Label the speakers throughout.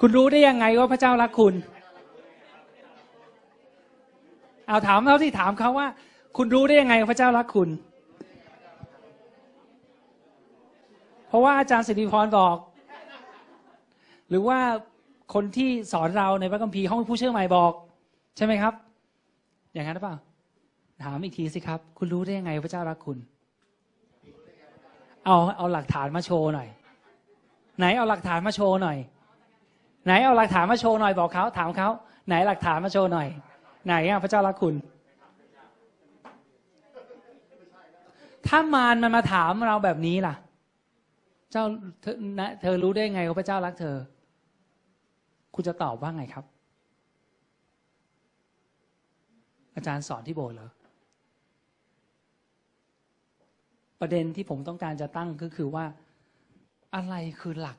Speaker 1: คุณรู้ได้ยังไงว่าพระเจ้ารักคุณ เอาถามเขาที่ถามเขาว่า คุณรู้ได้ยังไงว่าพระเจ้ารักคุณ เพราะว่าอาจารย์สิริพรบอก หรือว่าคนที่สอนเราในพระคัมภีร์ห้องผู้เชื่อใหม่บอก ใช่ไหมครับ อย่างนั้นหรือเปล่า ถามอีกทีสิครับ คุณรู้ได้ยังไงพระเจ้ารักคุณ เอาเอาหลักฐานมาโชว์หน่อย ไหนเอาหลักฐานมาโชว์หน่อย ไหนเอาหลักฐานมาโชว์หน่อยบอกเขาถามเขาไหนหลักฐานมาโชว์หน่อย ไหนอะพระเจ้ารักคุณ ถ้ามารมันมาถามเราแบบนี้ล่ะ เจ้าเธอเธอรู้ได้ไงว่าพระเจ้ารักเธอ คุณจะตอบว่าไงครับ อาจารย์สอนที่โบสถ์เหรอประเด็นที่ผมต้องการจะตั้งก็คือว่า อะไรคือหลัก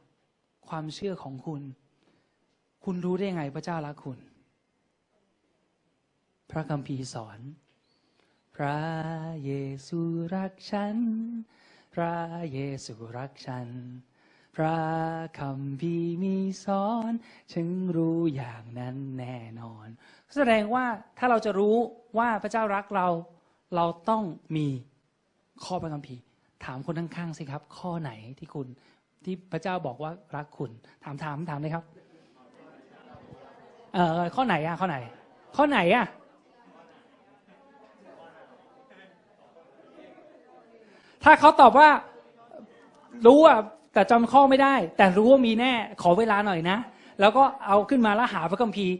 Speaker 1: ความเชื่อของคุณ คุณรู้ได้ไงพระเจ้ารักคุณ พระคัมภีร์สอน พระเยซูรักฉัน พระเยซูรักฉัน พระคำพีร์มีสอนฉันรู้อย่างนั้นแน่นอน แสดงว่าถ้าเราจะรู้ว่าพระเจ้ารักเรา เราต้องมีข้อพระคัมภีร์ ถามคนข้างๆสิครับ ข้อไหนที่คุณที่พระเจ้าบอกว่ารักคุณ ถามถามถามเลยครับ เออข้อไหนอะข้อไหน ข้อไหนอะถ้าเขาตอบว่ารู้อะแต่จำข้อไม่ได้ แต่รู้ว่ามีแน่ขอเวลาหน่อยนะ แล้วก็เอาขึ้นมาแล้วหาพระคัมภีร์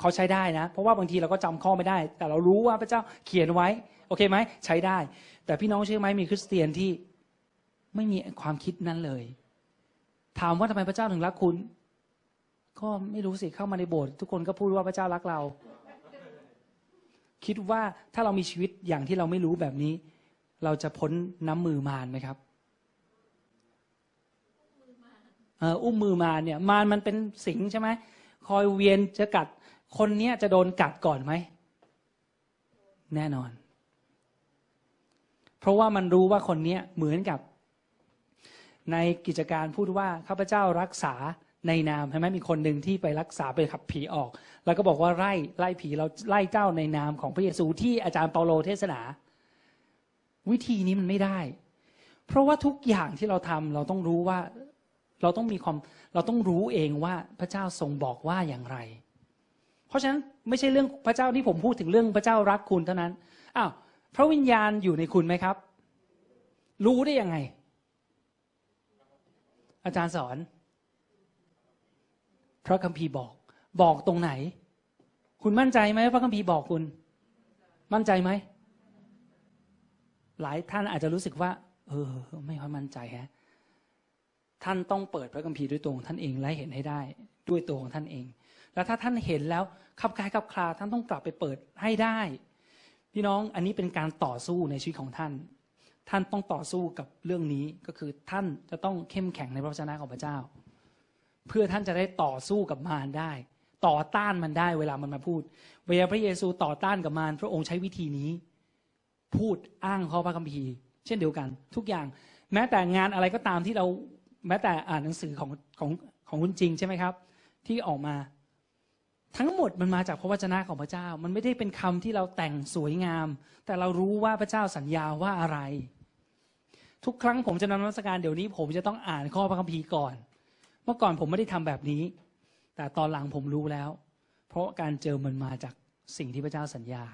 Speaker 1: เขาใช้ได้นะ เพราะว่าบางทีเราก็จำข้อไม่ได้ แต่เรารู้ว่าพระเจ้าเขียนไว้ โอเคไหมใช้ได้ แต่พี่น้องเชื่อไหมมีคริสเตียนที่ไม่มีความคิดนั้นเลย ถามว่าทำไมพระเจ้าถึงรักคุณ ก็ไม่รู้สิเข้ามาในโบสถ์ทุกคนก็พูดว่าพระเจ้ารักเรา คิดว่าถ้าเรามีชีวิตอย่างที่เราไม่รู้แบบนี้ เราจะพ้นน้ำมือมารไหมครับอุ้มมือมารเนี่ยมารมันเป็นสิงใช่ไหมคอยเวียนจะกัด คนเนี้ยจะโดนกัดก่อนไหม แน่นอน เพราะว่ามันรู้ว่าคนเนี้ยเหมือนกับ ในกิจการพูดว่าข้าพเจ้ารักษา ในนามใช่ไหมมีคนหนึ่งที่ไปรักษาไปขับผีออก แล้วก็บอกว่าไล่ไล่ผีเราไล่เจ้าในนามของพระเยซูที่อาจารย์เปาโลเทศนา วิธีนี้มันไม่ได้ เพราะว่าทุกอย่างที่เราทำเราต้องรู้ว่าเราต้องมีความเราต้องรู้เองว่าพระเจ้าทรงบอกว่าอย่างไร เพราะฉะนั้นไม่ใช่เรื่องพระเจ้าที่ผมพูดถึงเรื่องพระเจ้ารักคุณเท่านั้นอ้าวพระวิญญาณอยู่ในคุณไหมครับ รู้ได้ยังไง อาจารย์สอน พระคัมภีร์บอก บอกตรงไหน คุณมั่นใจไหมพระคัมภีร์บอกคุณ มั่นใจไหม หลายท่านอาจจะรู้สึกว่า เออ ไม่ค่อยมั่นใจฮะท่านต้องเปิดพระคัมภีร์ด้วยตัวของท่านเองและเห็นให้ได้ ด้วยตัวของท่านเอง แล้วถ้าท่านเห็นแล้วขับคลายขับคลาท่านต้องกลับไปเปิดให้ได้ พี่น้องอันนี้เป็นการต่อสู้ในชีวิตของท่าน ท่านต้องต่อสู้กับเรื่องนี้ก็คือท่านจะต้องเข้มแข็งในพระวจนะของพระเจ้า เพื่อท่านจะได้ต่อสู้กับมารได้ ต่อต้านมันได้เวลามันมาพูด เวลาพระเยซูต่อต้านกับมารพระองค์ใช้วิธีนี้ พูดอ้างข้อพระคัมภีร์ เช่นเดียวกัน ทุกอย่าง แม้แต่งานอะไรก็ตามที่เราแม้แต่อ่านหนังสือของของของคุณจริงใช่ไหมครับ ที่ออกมา ทั้งหมดมันมาจากพระวจนะของพระเจ้า มันไม่ได้เป็นคำที่เราแต่งสวยงาม แต่เรารู้ว่าพระเจ้าสัญญาว่าอะไร ทุกครั้งผมจะนำนมัสการเดี๋ยวนี้ ผมจะต้องอ่านข้อพระคัมภีร์ก่อน เมื่อก่อนผมไม่ได้ทำแบบนี้ แต่ตอนหลังผมรู้แล้ว เพราะการเจอมันมาจากสิ่งที่พระเจ้าสัญญา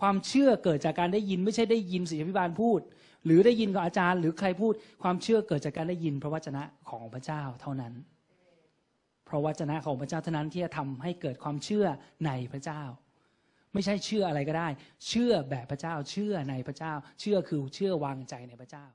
Speaker 1: ความเชื่อเกิดจากการได้ยินไม่ใช่ได้ยินศิษยพิบาลพูด หรือได้ยินกับอาจารย์ หรือใครพูด ความเชื่อเกิดจากการได้ยินพระวจนะของพระเจ้าเท่านั้นเพราะวจนะของพระเจ้าเท่านั้นที่จะทำให้เกิดความเชื่อในพระเจ้า ไม่ใช่เชื่ออะไรก็ได้ เชื่อแบบพระเจ้า เชื่อในพระเจ้า เชื่อคือเชื่อวางใจในพระเจ้า